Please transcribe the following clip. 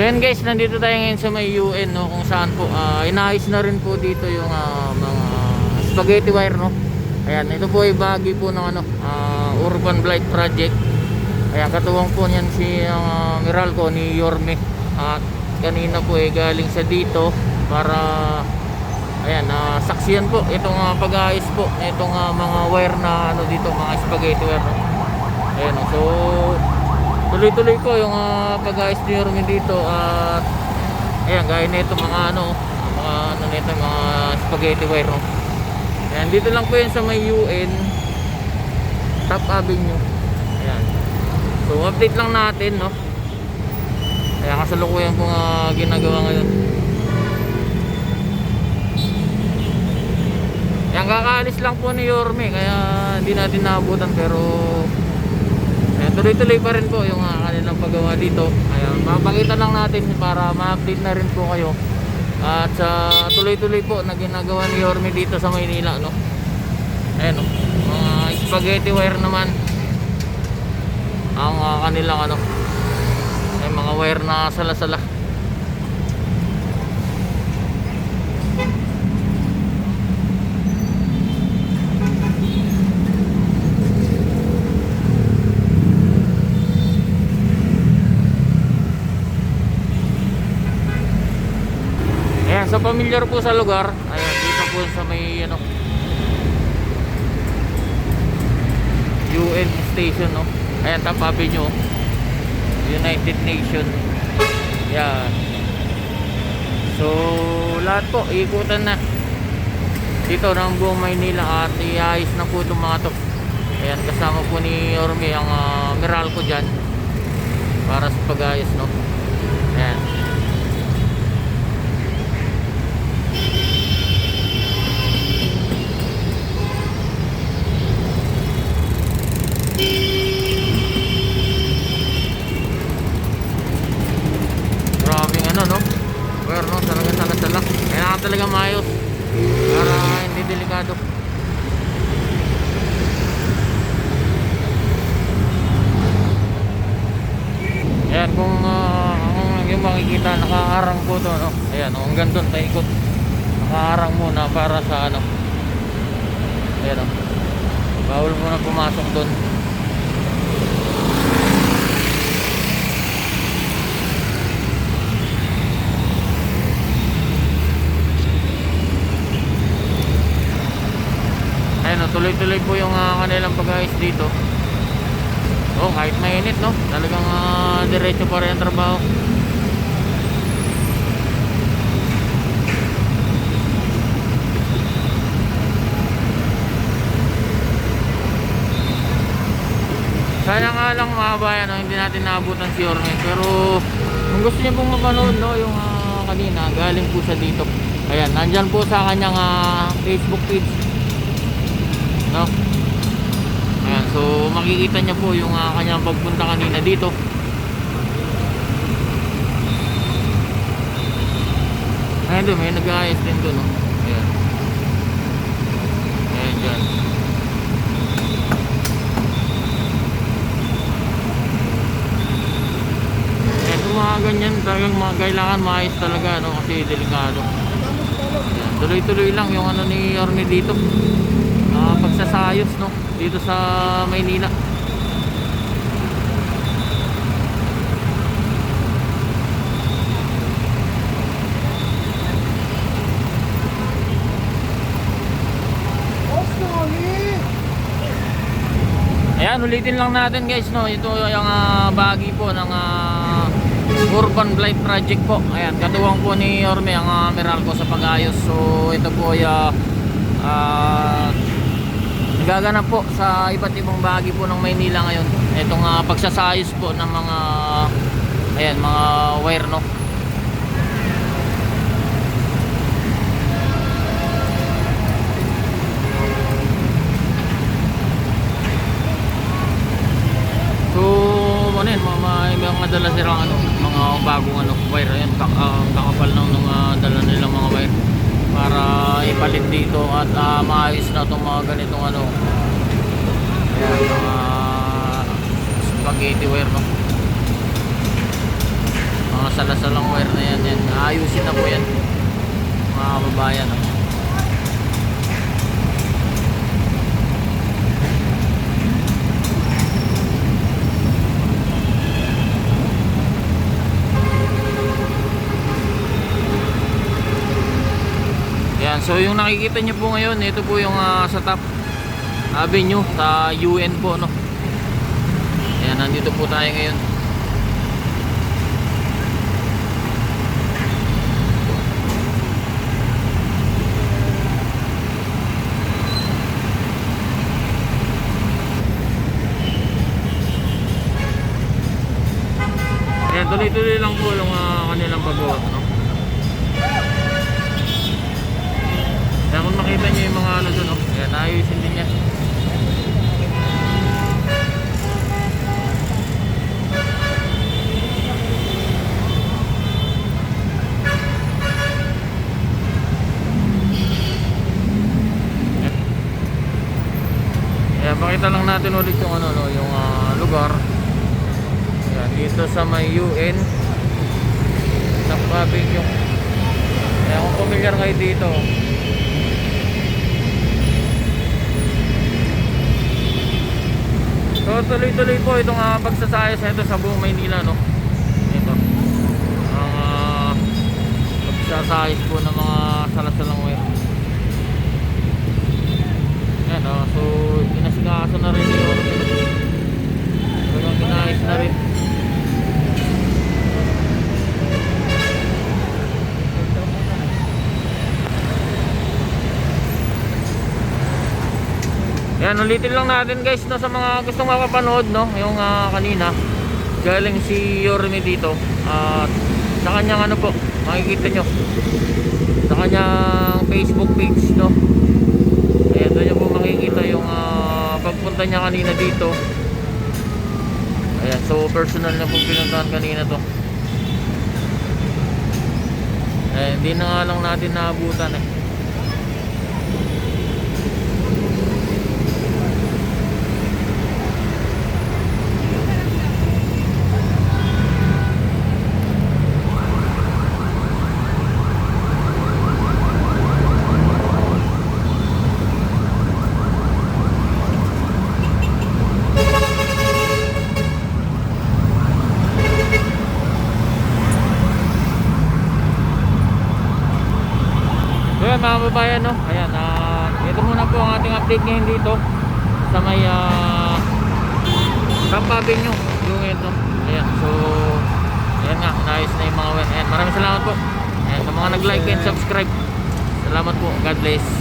So yan guys, nandito tayo ngayon sa may UN no, kung saan po ah, inayos na rin po dito yung ah, mga spaghetti wire no. Ayan, ito po ay bahagi po ng ano, ah, Urban Blight Project. Ayan, katuwang po niyan si uh, Meralco ni Yorme. At kanina po ay galing sa dito para ayan, ah, saksiyan po itong ah, pag-aayos po itong ah, mga wire na ano dito, mga spaghetti wire. No? Ayan, no. so tuloy-tuloy po yung uh, pag-ayos ni dito at ayan, gaya nito mga ano, mga ano nito, mga spaghetti wire. No? Ayan, dito lang po yan sa may UN Top Avenue. Ayan. So, update lang natin, no? Kaya kasalukuyan po nga ginagawa ngayon. Yan, kakaalis lang po ni Yorme, kaya hindi natin naabutan, pero ayan, tuloy-tuloy pa rin po yung uh, kanilang paggawa dito. Ayan, mapakita lang natin para ma-update na rin po kayo. At sa tuloy-tuloy po na ginagawa ni Yorme dito sa Maynila, no? Ayan, no? Mga spaghetti wire naman ang uh, kanilang ano ay mga wire na sala-sala sa familiar po sa lugar, ayan, dito po sa may ano UN station no. Ayan Top Avenue. United Nation. Yan. So lahat po ikutan na. Dito ng buong Maynila at iayos na po itong mga to. Ayan kasama po ni Orme ang uh, Meralco dyan. Para sa pag-ayos no. Pero no talaga sala-sala Kailangan talaga maayos. Para hindi delikado. Ayan kung uh, kung yung makikita nakaharang po to no? Ayan oh, hanggang doon paikot. Nakaharang muna para sa ano. Ayan oh Bawal muna pumasok doon tuloy-tuloy po yung ah, kanilang pag-ayos dito. Oh, kahit mainit, no? Talagang ah, diretso pa rin ang trabaho. Sana nga lang mga bayan, no, hindi natin naabutan si Orme. Pero kung gusto niyo pong mapanood, no, yung ah, kanina, galing po siya dito. Ayan, nandyan po sa kanyang ah, Facebook page no? Ayan so makikita niya po yung uh, kanyang pagpunta kanina dito. Ayan doon may nag-aayos din doon no? ayan. Ayan dyan. Ayan yung mga ganyan talagang mga kailangan maayos talaga no? Kasi delikado. Tuloy-tuloy lang yung ano ni Orne dito uh, pagsasayos no dito sa Maynila Ayan, ulitin lang natin guys, no. Ito yung uh, bahagi po ng uh, Urban Blight Project po. Ayan, katuwang po ni Orme ang uh, Meralco sa pag-ayos. So, ito po ay uh, uh, nagaganap po sa iba't ibang bahagi po ng Maynila ngayon. Itong uh, pagsasayos po ng mga ayan, mga wire, no. So, ano yun, mga, mga, dala silang ano, mga bagong ano, wire. Ayan, kak, uh, kakapal ng mga dala nilang mga wire dito at uh, maayos na itong mga ganitong ano ayan, mga spaghetti wire no mga salasalang wire na yan, yan. Ayusin na po yan. Mga kababayan. Oh. Yan, so yung nakikita nyo po ngayon, ito po yung ah, sa top avenue sa UN po, no. Ayan, nandito po tayo ngayon. Ayan, tuloy-tuloy lang po yung ah, kanilang paggawa, no. Makita nyo yung mga ano doon, oh, ayan, ayusin din niya. Ayan, pakita lang natin ulit yung ano, no, yung ah, lugar. Ayan, dito sa may UN. Sa Pavilion. Kaya kung familiar kayo dito, tuloy-tuloy po itong uh, pagsasayos nito sa buong Maynila no. Ito. Ang uh, pagsasayos po ng mga salasalang wire. Yan, ulitin lang natin guys no, sa mga gustong makapanood no, yung ah, kanina. Galing si Yorme dito. At sa kanyang ano po, makikita nyo. Sa kanyang Facebook page no. Ayan doon nyo po makikita yung ah, pagpunta niya kanina dito. Ayan, so personal na pong pinuntahan kanina to. Eh, hindi na nga lang natin naabutan eh So yan mga babayan no. Ayan, ah, ito muna po ang ating update ngayon dito sa may uh, Camp Avenue, yung ito. Ayan, so ayan nga, nice na yung mga Ayan, maraming salamat po. Ayan, sa mga nag-like and subscribe. Salamat po. God bless.